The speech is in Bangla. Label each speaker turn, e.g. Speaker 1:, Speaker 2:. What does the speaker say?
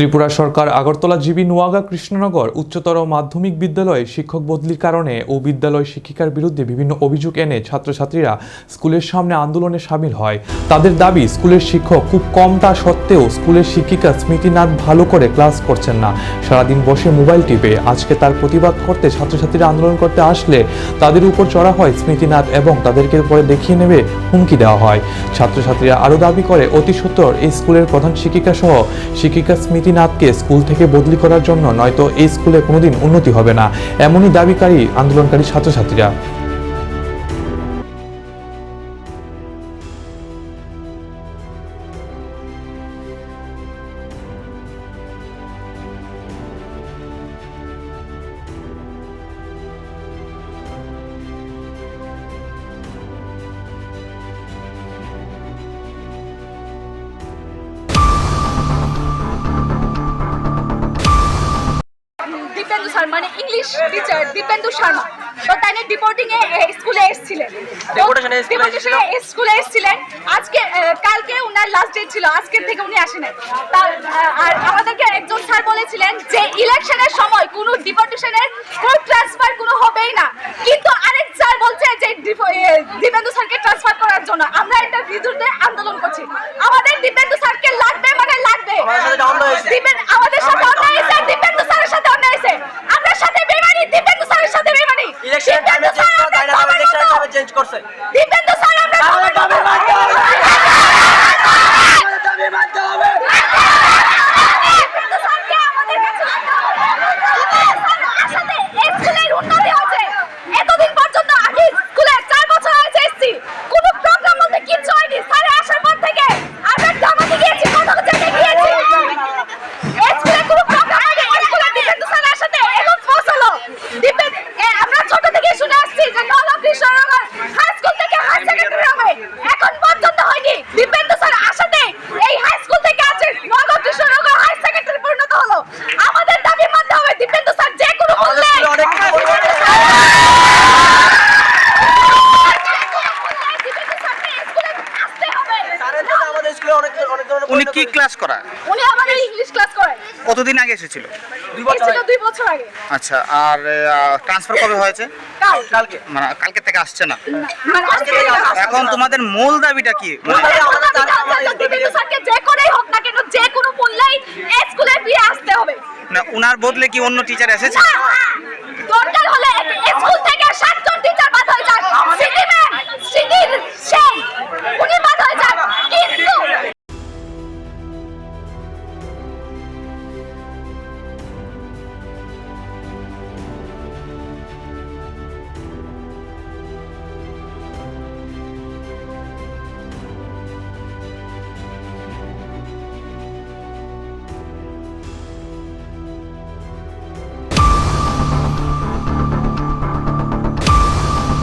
Speaker 1: ত্রিপুরা সরকার আগরতলা জিবি নোয়াগা কৃষ্ণনগর উচ্চতর মাধ্যমিক বিদ্যালয়ে শিক্ষক বদলির কারণে ও বিদ্যালয় শিক্ষিকার বিরুদ্ধে বিভিন্ন অভিযোগ এনে ছাত্রছাত্রীরা স্কুলের সামনে আন্দোলনে সামিল হয়। তাদের দাবি, স্কুলের শিক্ষক খুব কম তা সত্ত্বেও স্কুলের শিক্ষিকা স্মৃতিনাথ ভালো করে ক্লাস করছেন না। সারাদিন বসে মোবাইল টিপে, আজকে তার প্রতিবাদ করতে ছাত্রছাত্রীরা আন্দোলন করতে আসলে তাদের উপর চড়া হয় স্মৃতিনাথ এবং তাদেরকে পরে দেখিয়ে নেবে হুমকি দেওয়া হয়। ছাত্রছাত্রীরা আরও দাবি করে, অতি সত্বর এই স্কুলের প্রধান শিক্ষিকা সহ শিক্ষিকা স্মৃতিনাথকে স্কুল থেকে বদলি করার জন্য নয়তো এই স্কুলে কোনোদিন উন্নতি হবে না। এমনই দাবিকারী আন্দোলনকারী ছাত্রছাত্রীরা।
Speaker 2: দীপেন্দু শর্মা মানে ইংলিশ টিচার দীপেন্দু শর্মা। তো তাই ডিপোর্টিং এ স্কুলে এসেছিলেন। ডিপোর্টেশনে স্কুলে এসেছিলেন। আজকে কালকে উনার লাস্ট ডেট ছিল আজকের থেকে উনি আসেন। আর আমাদেরকে একজন স্যার বলেছিলেন যে ইলেকশনের সময় কোনো ডিপোর্টেশনের কোনো ট্রান্সফার কোনো হবেই না কিন্তু আরেক স্যার বলছে যে ডিপো- এ, দীপেন্দু স্যারকে ট্রান্সফার করার জন্য আমরা এটা বিরুদ্ধে আন্দোলন করছি আমাদের দীপেন্দু স্যারকে লাগবে মানে লাগবে
Speaker 3: আমাদের সাথে অন্যায় হয়েছে।
Speaker 2: দীপেন- আমাদের সাথে অন্যায় হয়েছে দীপেন্দু স্যারের সাথে অন্যায় হয়েছে আমরা সাথে বেমানি দীপেন্দু স্যারের সাথে বেমানি
Speaker 3: ইলেকশন টাইমে
Speaker 2: দীপেন্দু
Speaker 3: চেঞ্জ
Speaker 2: স্যার
Speaker 3: করা যায় না
Speaker 2: আমরা
Speaker 3: ইলেকশন
Speaker 2: টমেটো।
Speaker 3: টাইমে চেঞ্জ করছে।
Speaker 2: দীপেন্দু স্যার আমরা।
Speaker 3: দাবি মানতে হবে। দাবি মানতে হবে।
Speaker 2: দীপেন্দু স্যারকে আমাদের কাছে আনতে হবে। স্যার, আসাতে এই স্কুলের উন্নতি হয়েছে। এতদিন পর্যন্ত আমি স্কুলে চার বছর হয়েছে এসেছি। কোনো program বলতে কিচ্ছু হয়নি। স্যার আসার পর থেকে আমরা জামাতে গিয়েছি, কত জায়গায় গিয়েছি। এই স্কুলে কোনো program হয়নি। এই স্কুলে দীপেন্দু স্যার আসাতে এবং ফস হলো। দীপেন- এ, আমরা ছোট থেকে শুনে আসছি যে নলক কৃষ্ণনগর হাই স্কুল থেকে হাই সেকেন্ডারি হবে এখন পর্যন্ত হয়নি দীপেন্দু স্যার আসাতে এই হাই স্কুল থেকে আছে নলক কৃষ্ণনগর হাই সেকেন্ডারি পরিণত হলো আমাদের দাবি মানতে হবে দীপেন্দু স্যার যে কোনো
Speaker 3: আমাদের
Speaker 2: মূল্যে
Speaker 3: স্কুলে অনেক কিছু
Speaker 2: দীপেন্দু
Speaker 3: বলতে
Speaker 2: স্যার- দীপেন্দু স্যারকে স্কুলে আসতে হবে।
Speaker 3: স্যারের জন্য আমাদের স্কুলে অনেক অনেক ধরনের
Speaker 4: উনি কি ক্লাস করা
Speaker 2: উনি আমাদের ইংলিশ ক্লাস করেন
Speaker 4: কতদিন আগে এসেছিল?
Speaker 3: দুই বছর আগে।
Speaker 2: দুই বছর আগে।
Speaker 4: আচ্ছা আর ট্রান্সফার কবে হয়েছে?
Speaker 2: কাল
Speaker 3: কালকে।
Speaker 4: মানে কালকে থেকে আসছে না?
Speaker 2: আজকে থেকে আসছে।
Speaker 4: এখন তোমাদের মূল দাবিটা কি? মানে
Speaker 2: যে করেই হোক না কেন যে কোনো মূল্যেই স্কুলে ফিরে আসতে হবে।
Speaker 4: না উনার বদলে কি অন্য টিচার এসেছে?